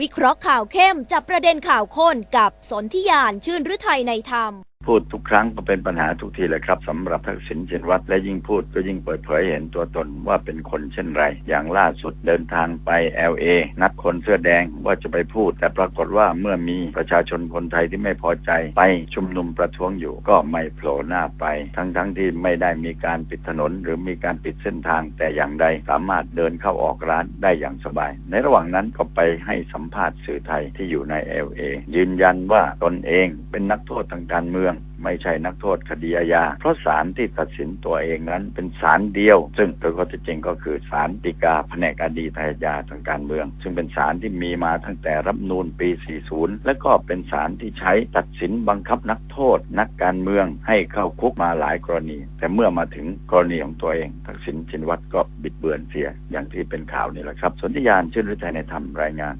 วิเคราะห์ข่าวเข้มจับประเด็นข่าวข้นกับสนธิยานชื่นฤทัยในธรรม พูดทุกครั้งก็เป็นปัญหาทุกทีเลยครับสำหรับทักษิณชินวัตรและยิ่งพูดก็ยิ่งเปิดเผยเห็นตัวตนว่าเป็นคนเช่นไร อย่างล่าสุดเดินทางไป LA นัดคนเสื้อแดงว่าจะไปพูด แต่ปรากฏว่าเมื่อมีประชาชนคนไทยที่ไม่พอใจไปชุมนุมประท้วงอยู่ก็ไม่โผล่หน้าไป ทั้งๆทที่ไม่ได้มีการปิดถนน หรือมีการปิดเส้นทางแต่อย่างใดสามารถเดินเข้าออกร้านได้อย่างสบาย ในระหว่างนั้นก็ไปให้สัมภาษณ์สื่อไทยที่อยู่ใน LA ยืนยันว่าตนเองเป็นนักโทษทางการเมืองไม่ใช่นักโทษคดีอาญา เพราะศาลที่ตัดสินตัวเองนั้นเป็นศาลเดียว ซึ่งโดยข้อเท็จจริงก็คือศาลฎีกาแผนกอดีตอาญาทางการเมือง ซึ่งเป็นศาลที่มีมาตั้งแต่รัฐธรรมนูญปี 40 และก็เป็นศาลที่ใช้ตัดสินบังคับนักโทษ นักการเมืองให้เข้าคุกมาหลายกรณี แต่เมื่อมาถึงกรณีของตัวเอง ทักษิณชินวัตรก็บิดเบือนเสีย อย่างที่เป็นข่าวนี่แหละครับ สนธิยานชื่นฤทัยในธรรมรายงาน